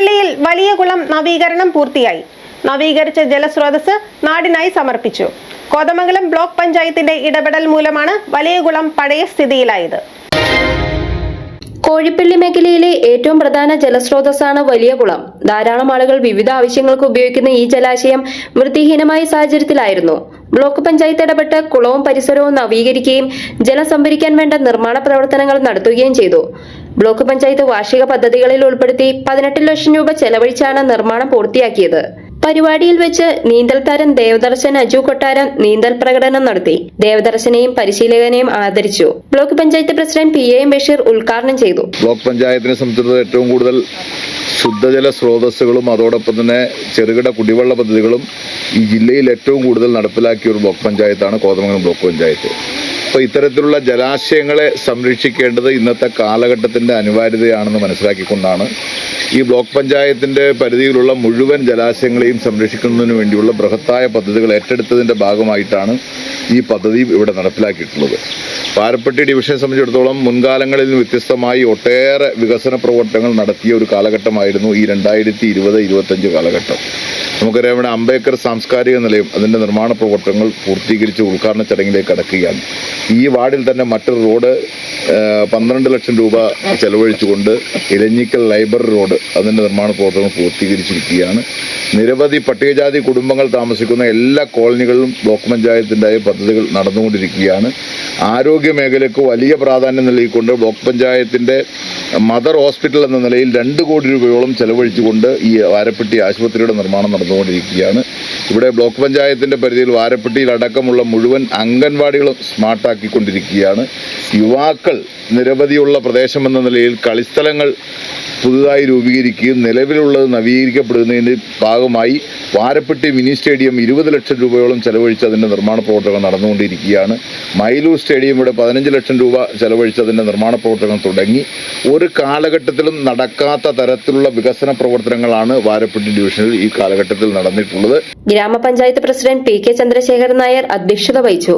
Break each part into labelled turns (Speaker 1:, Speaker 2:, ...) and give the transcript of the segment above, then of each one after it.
Speaker 1: കോഴിപ്പള്ളിയിൽ വലിയ കുളം നവീകരണം പൂർത്തിയായി. നവീകരിച്ച ജലസ്രോതസ് നാടിനായി സമർപ്പിച്ചു. കോതമംഗലം ബ്ലോക്ക് പഞ്ചായത്തിന്റെ ഇടപെടൽ മൂലമാണ് വലിയ കുളം പഴയ സ്ഥിതിയിലായത്.
Speaker 2: കോഴിപ്പള്ളി മേഖലയിലെ ഏറ്റവും പ്രധാന ജലസ്രോതസ്സാണ് വലിയ കുളം. ധാരാളം ആളുകൾ വിവിധ ആവശ്യങ്ങൾക്ക് ഉപയോഗിക്കുന്ന ഈ ജലാശയം വൃത്തിഹീനമായ സാഹചര്യത്തിലായിരുന്നു. ബ്ലോക്ക് പഞ്ചായത്ത് ഇടപെട്ട് കുളവും പരിസരവും നവീകരിക്കുകയും ജലം സംഭരിക്കാൻ വേണ്ട നിർമ്മാണ പ്രവർത്തനങ്ങൾ നടത്തുകയും ചെയ്തു. ബ്ലോക്ക് പഞ്ചായത്ത് വാർഷിക പദ്ധതികളിൽ ഉൾപ്പെടുത്തി പതിനെട്ട് ലക്ഷം രൂപ ചെലവഴിച്ചാണ് നിർമ്മാണം പൂർത്തിയാക്കിയത്. പരിപാടിയിൽ വെച്ച് നീന്തൽ താരം ദേവദർശൻ അജു കൊട്ടാരം നീന്തൽ പ്രകടനം നടത്തി. ദേവദർശനെയും പരിശീലകനെയും ആദരിച്ചു. Block panchayat president P A Basheer ഉദ്ഘാടനം ചെയ്തു.
Speaker 3: ബ്ലോക്ക് പഞ്ചായത്തിനെ സംബന്ധിച്ചിടത്തോളം ഏറ്റവും കൂടുതൽ ശുദ്ധജല സ്രോതസ്സുകളും അതോടൊപ്പം തന്നെ ചെറുകിട കുടിവെള്ള പദ്ധതികളും ഈ ജില്ലയിൽ ഏറ്റവും കൂടുതൽ നടപ്പിലാക്കിയ ഒരു ബ്ലോക്ക് പഞ്ചായത്താണ് കോതമംഗലം ബ്ലോക്ക് പഞ്ചായത്ത്. അപ്പോൾ ഇത്തരത്തിലുള്ള ജലാശയങ്ങളെ സംരക്ഷിക്കേണ്ടത് ഇന്നത്തെ കാലഘട്ടത്തിന്റെ അനിവാര്യതയാണെന്ന് മനസ്സിലാക്കിക്കൊണ്ടാണ്. ഈ ബ്ലോക്ക് പഞ്ചായത്തിന്റെ പരിധിയിലുള്ള മുഴുവൻ ജലാശയങ്ങളെയും സംരക്ഷിക്കുന്നതിന് വേണ്ടിയുള്ള ബൃഹത്തായ പദ്ധതികൾ ഏറ്റെടുത്തതിന്റെ ഭാഗമായിട്ടാണ് ഈ പദ്ധതി ഇവിടെ നടപ്പിലാക്കിയിട്ടുള്ളത്. പാരപ്പെട്ടി ഡിവിഷനെ സംബന്ധിച്ചിടത്തോളം മുൻകാലങ്ങളിൽ നിന്ന് വ്യത്യസ്തമായി ഒട്ടേറെ വികസന പ്രവർത്തനങ്ങൾ നടത്തിയ ഒരു കാലഘട്ടമായിരുന്നു ഈ രണ്ടായിരത്തി ഇരുപത് ഇരുപത്തഞ്ച് കാലഘട്ടം. നമുക്കറിയാം ഇവിടെ അംബേദ്കർ സാംസ്കാരിക നിലയം അതിന്റെ നിർമ്മാണ പ്രവർത്തനങ്ങൾ പൂർത്തീകരിച്ച് ഉദ്ഘാടന ചടങ്ങിലേക്ക് കടക്കുകയാണ്. ഈ വാർഡിൽ തന്നെ മറ്റൊരു റോഡ് പന്ത്രണ്ട് ലക്ഷം രൂപ ചെലവഴിച്ചുകൊണ്ട് ഇലഞ്ഞിക്കൽ ലൈബ്രറി റോഡ് അതിന്റെ നിർമ്മാണ പ്രവർത്തനങ്ങൾ പൂർത്തീകരിച്ചിരിക്കുകയാണ്. നിരവധി പട്ടികജാതി കുടുംബങ്ങൾ താമസിക്കുന്ന എല്ലാ കോളനികളിലും ബ്ലോക്ക് പഞ്ചായത്തിന്റെ പദ്ധതികൾ നടന്നുകൊണ്ടിരിക്കുകയാണ്. ആരോഗ്യ മേഖലയ്ക്ക് വലിയ പ്രാധാന്യം നൽകിക്കൊണ്ട് ബ്ലോക്ക് പഞ്ചായത്തിന്റെ മദർ ഹോസ്പിറ്റൽ എന്ന നിലയിൽ രണ്ട് കോടി രൂപയോളം ചെലവഴിച്ചുകൊണ്ട് ഈ വാരപ്പെട്ടി ആശുപത്രിയുടെ നിർമ്മാണം നടന്നുകൊണ്ടിരിക്കുകയാണ്. ഇവിടെ ബ്ലോക്ക് പഞ്ചായത്തിന്റെ പരിധിയിൽ വാരപ്പെട്ടിയിൽ അടക്കമുള്ള മുഴുവൻ അംഗൻവാടികളും സ്മാർട്ടാക്കിക്കൊണ്ടിരിക്കുകയാണ് യുവാക്കൾ നിരവധിയുള്ള പ്രദേശം എന്ന നിലയിൽ കളിസ്ഥലങ്ങൾ പുതുതായി രൂപീകരിക്കുകയും നിലവിലുള്ളത് നവീകരിക്കപ്പെടുന്നതിന്റെ ഭാഗമായി വാരപ്പെട്ടി മിനി സ്റ്റേഡിയം ഇരുപത് ലക്ഷം രൂപയോളം ചെലവഴിച്ച് അതിന്റെ നിർമ്മാണ പ്രവർത്തനങ്ങൾ നടന്നുകൊണ്ടിരിക്കുകയാണ്. മൈലൂർ സ്റ്റേഡിയം ഇവിടെ പതിനഞ്ച് ലക്ഷം രൂപ ചെലവഴിച്ച് അതിന്റെ നിർമ്മാണ പ്രവർത്തനങ്ങൾ തുടങ്ങി. ഒരു കാലഘട്ടത്തിലും നടക്കാത്ത തരത്തിലുള്ള വികസന പ്രവർത്തനങ്ങളാണ് വാരപ്പെട്ടി ഡിവിഷനിൽ ഈ കാലഘട്ടത്തിൽ നടന്നിട്ടുള്ളത്.
Speaker 2: ഗ്രാമപഞ്ചായത്ത് president P K Chandrasekharan Nair അധ്യക്ഷത വഹിച്ചു.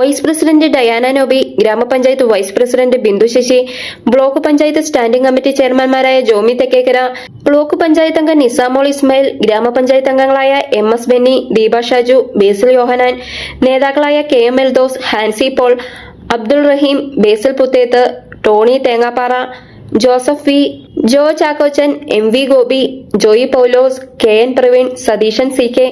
Speaker 2: വൈസ് പ്രസിഡന്റ് ഡയാന നോബി ഗ്രാമപഞ്ചായത്ത് vice president Bindu Sasi block panchayat standing committee ചെയർമാൻമാരായ Jomy Thekkekara block panchayat അംഗം നിസാമോൾ ഇസ്മായിൽ ഗ്രാമപഞ്ചായത്ത് അംഗങ്ങളായ എം എസ് ബെന്നി ദീപ ഷാജു ബേസിൽ യോഹനാൻ നേതാക്കളായ K M Eldhose Hansi Paul Abdul Rahim Basil Puthethu Tony Thengapara Joseph V Jo Chakkochan M V Gopi Joy Paulose K N Praveen Satheesan C K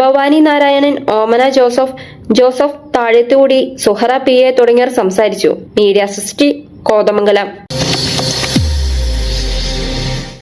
Speaker 2: Bhavani Narayanan Omana Joseph Joseph താഴെത്തുകൂടി Suhara P A തുടങ്ങിയവർ സംസാരിച്ചു. Media സിസ്റ്റി കോതമംഗലം.